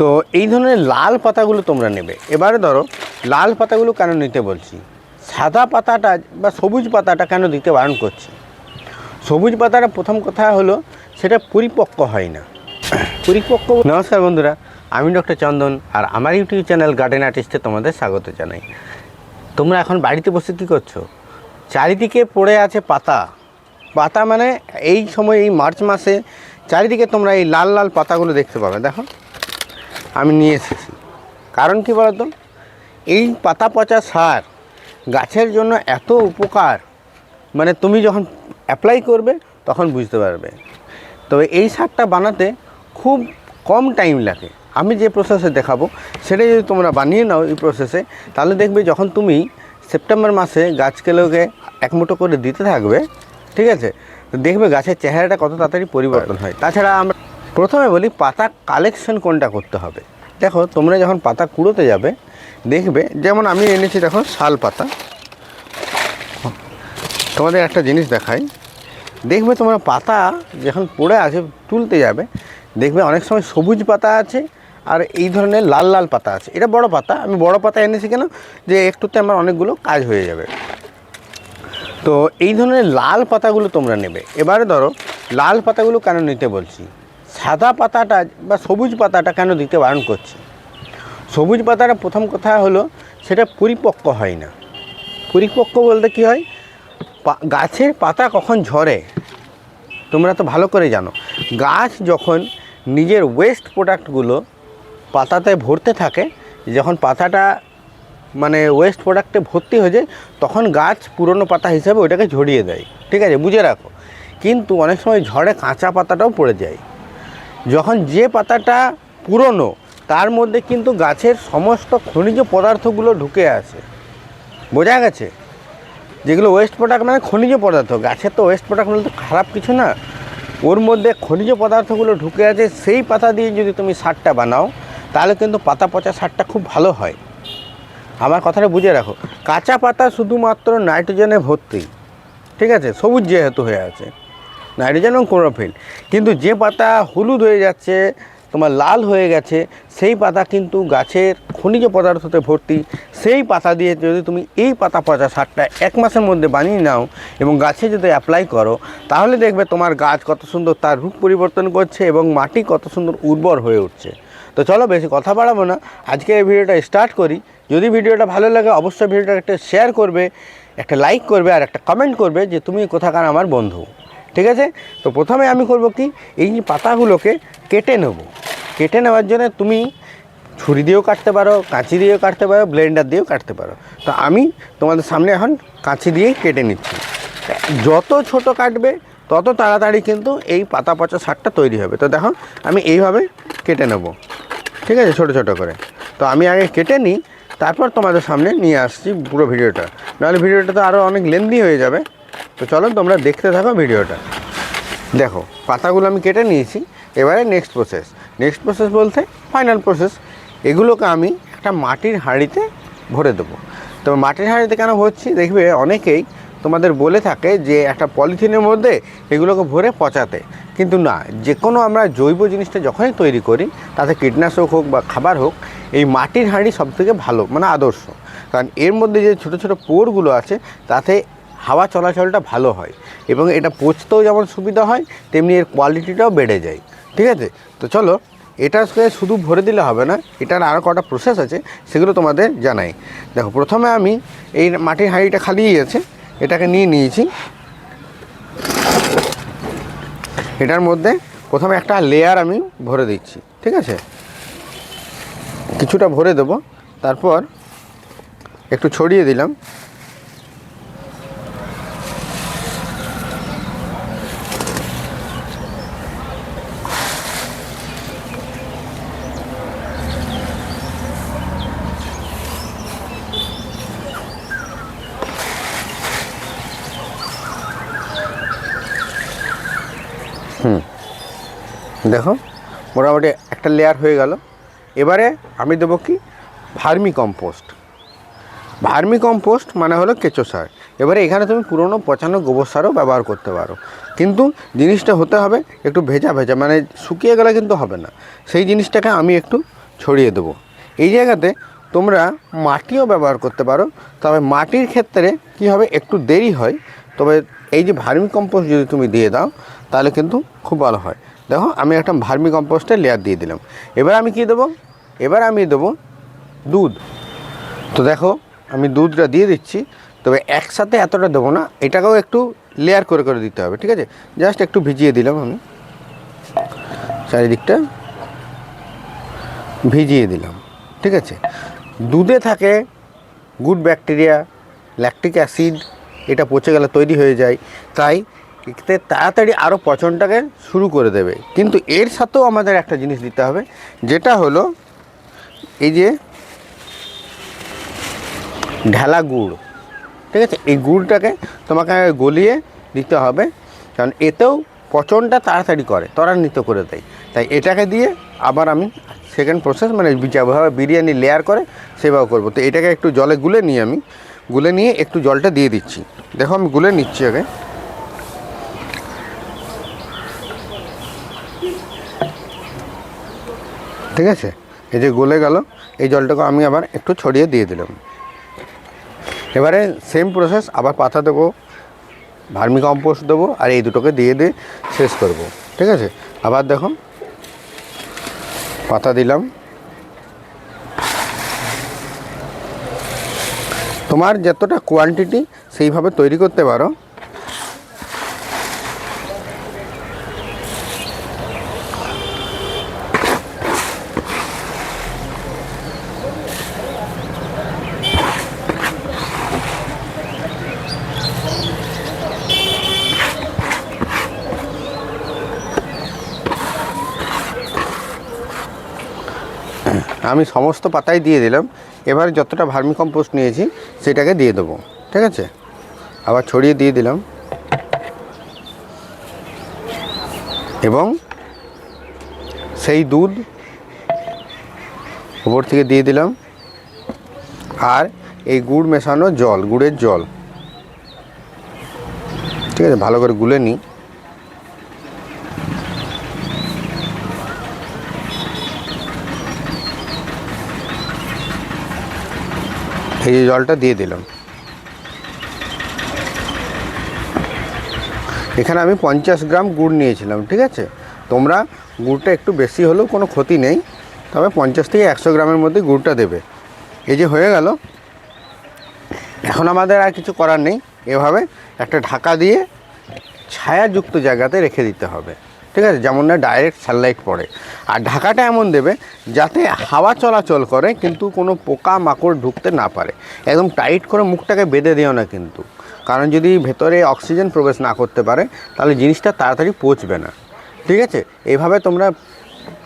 তো এই ধরনের লাল পাতাগুলো তোমরা নেবে। এবারে ধরো, লাল পাতাগুলো কেন নিতে বলছি? সাদা পাতাটা বা সবুজ পাতাটা কেন দিতে বারণ করছি? সবুজ পাতাটা প্রথম কথা হলো, সেটা পরিপক্ক হয় না। পরিপক্ক নমস্কার বন্ধুরা, আমি ডক্টর চন্দন আর আমার ইউটিউব চ্যানেল গার্ডেন আর্টিস্টে তোমাদের স্বাগত জানাই। তোমরা এখন বাড়িতে বসে কী করছ? চারিদিকে পড়ে আছে পাতা। পাতা মানে এই সময়, এই মার্চ মাসে চারিদিকে তোমরা এই লাল লাল পাতাগুলো দেখতে পাবে। দেখো আমি নিয়ে এসেছি। কারণ কি বলতো? এই পাতা পচা সার গাছের জন্য এত উপকার মানে তুমি যখন অ্যাপ্লাই করবে তখন বুঝতে পারবে। তবে এই সারটা বানাতে খুব কম টাইম লাগে। আমি যে প্রসেসে দেখাবো, সেটা যদি তোমরা বানিয়ে নাও এই প্রসেসে তাহলে দেখবে যখন তুমি সেপ্টেম্বর মাসে গাছগুলোকে এক মুঠো করে দিতে থাকবে, ঠিক আছে? দেখবে গাছের চেহারাটা কত তাড়াতাড়ি পরিবর্তন হয়। তাছাড়া আমরা প্রথমে বলি পাতা কালেকশন কোনটা করতে হবে। দেখো, তোমরা যখন পাতা কুড়োতে যাবে, দেখবে, যেমন আমি এনেছি দেখো শাল পাতা। তোমাদের একটা জিনিস দেখাই। দেখবে তোমরা পাতা যখন পড়ে আছে, তুলতে যাবে, দেখবে অনেক সময় সবুজ পাতা আছে আর এই ধরনের লাল লাল পাতা আছে। এটা বড় পাতা, আমি বড় পাতা এনেছি কেন? যে একটুতে আমার অনেকগুলো কাজ হয়ে যাবে। তো এই ধরনের লাল পাতাগুলো তোমরা নেবে। এবারে ধরো, লাল পাতাগুলো কেন নিতে বলছি? সাদা পাতাটা বা সবুজ পাতাটা কেন দিতে বারণ করছে? সবুজ পাতাটা প্রথম কথা হলো, সেটা পরিপক্ক হয় না। পরিপক্ক বলতে কি হয়? গাছের পাতা কখন ঝরে, তোমরা তো ভালো করে জানো। গাছ যখন নিজের ওয়েস্ট প্রোডাক্টগুলো পাতাতে ভরতে থাকে, যখন পাতাটা মানে ওয়েস্ট প্রোডাক্টে ভর্তি হয়ে যায়, তখন গাছ পুরনো পাতা হিসাবে ওটাকে ঝরিয়ে দেয়। ঠিক আছে, বুঝে রাখো। কিন্তু অনেক সময় ঝড়ে কাঁচা পাতাটাও পড়ে যায়। যখন যে পাতাটা পুরনো, তার মধ্যে কিন্তু গাছের সমস্ত খনিজ পদার্থগুলো ঢুকে আসে বোঝা গেছে? যেগুলো ওয়েস্ট প্রোডাক্ট মানে খনিজ পদার্থ। গাছের তো ওয়েস্ট প্রোডাক্ট মানে তো খারাপ কিছু না। ওর মধ্যে খনিজ পদার্থগুলো ঢুকে আছে, সেই পাতা দিয়ে যদি তুমি সারটা বানাও, তাহলে কিন্তু পাতা পচা সারটা খুব ভালো হয়। আমার কথাটা বুঝে রাখো। কাঁচা পাতা শুধুমাত্র নাইট্রোজেনে ভর্তি। ঠিক আছে? সবুজ যেহেতু হয়ে আছে। নাইট্রোজেন এবং ক্লোরোফিল। কিন্তু যে পাতা হলুদ হয়ে যাচ্ছে, তোমার লাল হয়ে গেছে, সেই পাতা কিন্তু গাছের খনিজ পদার্থতে ভর্তি। সেই পাতা দিয়ে যদি তুমি এই পাতা পচা সারটা এক মাসের মধ্যে বানিয়ে নাও এবং গাছে যদি অ্যাপ্লাই করো, তাহলে দেখবে তোমার গাছ কত সুন্দর তার রূপ পরিবর্তন করছে এবং মাটি কত সুন্দর উর্বর হয়ে উঠছে। তো চলো বেশি কথা বাড়াবো না। আজকে এই ভিডিওটা স্টার্ট করি। যদি ভিডিওটা ভালো লাগে, অবশ্যই ভিডিওটা একটা শেয়ার করবে, একটা লাইক করবে আর একটা কমেন্ট করবে যে তুমি কোথাকার আমার বন্ধু। ঠিক আছে? তো প্রথমে আমি করব কি? এই পাতাগুলোকে কেটে নেব। কেটে নেওয়ার জন্য তুমি ছুরি দিয়েও কাটতে পারো, কাঁচি দিয়েও কাটতে পারো ব্লেন্ডার দিয়েও কাটতে পারো। তো আমি তোমাদের সামনে এখন কাঁচি দিয়েই কেটে নিচ্ছি। যত ছোট কাটবে, তত তাড়াতাড়ি কিন্তু এই পাতা পচা সারটা তৈরি হবে। তো দেখো, আমি এইভাবে কেটে নেব। ঠিক আছে? ছোট ছোট করে। তো আমি আগে কেটে নিই, তারপর তোমাদের সামনে নিয়ে আসছি পুরো ভিডিওটা। নাহলে ভিডিওটা তো আরও অনেক লেন্দি হয়ে যাবে। তো চলো তোমরা দেখতে থাকো ভিডিওটা। দেখো, পাতাগুলো আমি কেটে নিয়েছি, এবারে নেক্সট প্রসেস নেক্সট প্রসেস বলতে ফাইনাল প্রসেস এগুলোকে আমি একটা মাটির হাঁড়িতে ভরে দেবো। তো মাটির হাঁড়িতে কেন ভরছি? দেখবে অনেকেই তোমাদের বলে থাকে যে একটা পলিথিনের মধ্যে এগুলোকে ভরে পচাতে। কিন্তু না যে কোনো আমরা জৈব জিনিসটা যখনই তৈরি করি, তাতে কীটনাশক হোক বা খাবার হোক, এই মাটির হাঁড়ি সবথেকে ভালো মানে আদর্শ। কারণ এর মধ্যে যে ছোটো ছোটো পোরগুলো আছে, তাতে হাওয়া চলাচলটা ভালো হয় এবং এটা পচতেও যেমন সুবিধা হয়, তেমনি এর কোয়ালিটিটাও বেড়ে যায়। ঠিক আছে? তো চলো, এটা শুধু ভরে দিলে হবে না, এটার আরও কটা প্রসেস আছে, সেগুলো তোমাদের জানাই। দেখো, প্রথমে আমি এই মাটির হাঁড়িটা খালিই আছে, এটাকে নিয়ে নিয়েছি। এটার মধ্যে প্রথমে একটা লেয়ার আমি ভরে দিচ্ছি, ঠিক আছে? কিছুটা ভরে দেবো, তারপর একটু ছড়িয়ে দিলাম। দেখো, মোটামুটি একটা লেয়ার হয়ে গেল। এবারে আমি দেবো কি? ভার্মি কম্পোস্ট ভার্মি কম্পোস্ট মানে হলো কেঁচো সার। এবারে এখানে তুমি পুরনো পচানো গোবর সারও ব্যবহার করতে পারো। কিন্তু জিনিসটা হতে হবে একটু ভেজা ভেজা মানে শুকিয়ে গেলে কিন্তু হবে না। সেই জিনিসটাকে আমি একটু ছড়িয়ে দেবো। এই জায়গাতে তোমরা মাটিও ব্যবহার করতে পারো। তবে মাটির ক্ষেত্রে কী হবে? একটু দেরি হয়। তবে এই যে ভার্মি কম্পোস্ট যদি তুমি দিয়ে দাও তাহলে কিন্তু খুব ভালো হয়। দেখো, আমি একটা ভার্মি কম্পোস্টের লেয়ার দিয়ে দিলাম। এবার আমি কি দেবো? এবার আমি দেবো দুধ। তো দেখো, আমি দুধটা দিয়ে দিচ্ছি। তবে একসাথে এতটা দেবো না, এটাকেও একটু লেয়ার করে করে দিতে হবে, ঠিক আছে? জাস্ট একটু ভিজিয়ে দিলাম আমি। চারিদিকটা ভিজিয়ে দিলাম, ঠিক আছে? দুধে থাকে গুড ব্যাকটেরিয়া ল্যাকটিক অ্যাসিড এটা পচে গেলে তৈরি হয়ে যায়। তাই এতে তাড়াতাড়ি আরও পচনটাকে শুরু করে দেবে। কিন্তু এর সাথেও আমাদের একটা জিনিস দিতে হবে, যেটা হলো এই যে ঢালা গুড়। ঠিক আছে? এই গুড়টাকে তোমাকে গলিয়ে দিতে হবে, কারণ এতেও পচনটা তাড়াতাড়ি করে, ত্বরান্বিত করে দেয়। তাই এটাকে দিয়ে আবার আমি সেকেন্ড প্রসেস মানে যেভাবে বিরিয়ানি লেয়ার করে, সেভাবে করব। তো এটাকে একটু জলে গুলে নিয়ে আমি, গুলে নিয়ে একটু জলটা দিয়ে দিচ্ছি। দেখো আমি গুলে নিচ্ছি আগে। ঠিক আছে? এই যে গলে গেল, এই জলটাকে আমি আবার একটু ছড়িয়ে দিয়ে দিলাম। এবারে সেম প্রসেস আবার পাতা দেবো, ভার্মি কম্পোস্ট দেবো, আর এই দুটোকে দিয়ে দিয়ে শেষ করব। ঠিক আছে? আবার দেখো, পাতা দিলাম। তোমার যতটা কোয়ান্টিটি সেইভাবে তৈরি করতে পারো আমি সমস্ত পাতাই দিয়ে দিলাম। এবার যতটা ভার্মি কম্পোস্ট নিয়েছি, সেটাকে দিয়ে দেবো। ঠিক আছে? আবার ছড়িয়ে দিয়ে দিলাম। এবং সেই দুধ উপর থেকে দিয়ে দিলাম। আর এই গুড় মেশানো জল, গুড়ের জল। ঠিক আছে? ভালো করে গুলে নিই। এই যে জলটা দিয়ে দিলাম। এখানে আমি পঞ্চাশ গ্রাম গুড় নিয়েছিলাম, ঠিক আছে? তোমরা গুড়টা একটু বেশি হলেও কোনো ক্ষতি নেই, তবে পঞ্চাশ থেকে একশো গ্রামের মধ্যে গুড়টা দেবে। এই যে হয়ে গেল। এখন আমাদের আর কিছু করার নেই। এভাবে একটা ঢাকা দিয়ে ছায়াযুক্ত জায়গাতে রেখে দিতে হবে। ঠিক আছে? যেমন না ডাইরেক্ট সানলাইট পড়ে। আর ঢাকাটা এমন দেবে যাতে হাওয়া চলাচল করে কিন্তু কোনো পোকা মাকড় ঢুকতে না পারে। একদম টাইট করে মুখটাকে বেঁধে দিও না কিন্তু। কারণ যদি ভেতরে অক্সিজেন প্রবেশ না করতে পারে, তাহলে জিনিসটা তাড়াতাড়ি পচবে না। ঠিক আছে? এইভাবে তোমরা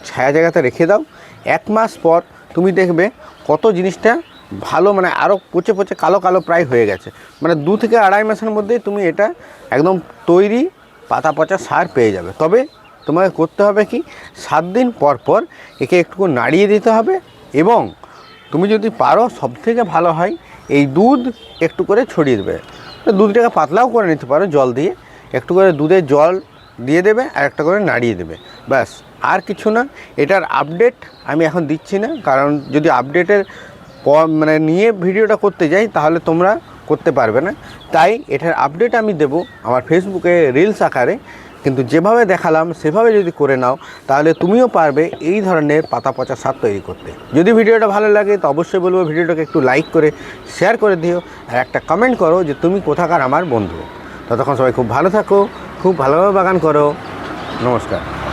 ছায়া জায়গাতে রেখে দাও। এক মাস পর তুমি দেখবে কত জিনিসটা ভালো মানে আরও পচে পচে কালো কালো প্রায় হয়ে গেছে। মানে দু থেকে আড়াই মাসের মধ্যেই তুমি এটা একদম তৈরি পাতা পচা সার পেয়ে যাবে। তবে তোমাকে করতে হবে কি? সাত দিন পর পর একে একটু নাড়িয়ে দিতে হবে এবং তুমি যদি পারো সব থেকে ভালো হয় এই দুধ একটু করে ছড়িয়ে দেবে। দুধটাকে পাতলাও করে নিতে পারো জল দিয়ে। একটু করে দুধের জল দিয়ে দেবে আর একটা করে নাড়িয়ে দেবে। ব্যাস, আর কিছু না। এটার আপডেট আমি এখন দিচ্ছি না। কারণ যদি আপডেটের মানে নিয়ে ভিডিওটা করতে যাই, তাহলে তোমরা করতে পারবে না। তাই এটার আপডেট আমি দেব আমার ফেসবুকে রিলস আকারে। কিন্তু যেভাবে দেখালাম, সেভাবে যদি করে নাও, তাহলে তুমিও পারবে এই ধরনের পাতা পচা সার তৈরি করতে। যদি ভিডিওটা ভালো লাগে, তো অবশ্যই বলব ভিডিওটাকে একটু লাইক করে শেয়ার করে দিও। আর একটা কমেন্ট করো যে তুমি কোথাকার আমার বন্ধু। ততক্ষণ সবাই খুব ভালো থাকো, খুব ভালোভাবে বাগান করো। নমস্কার।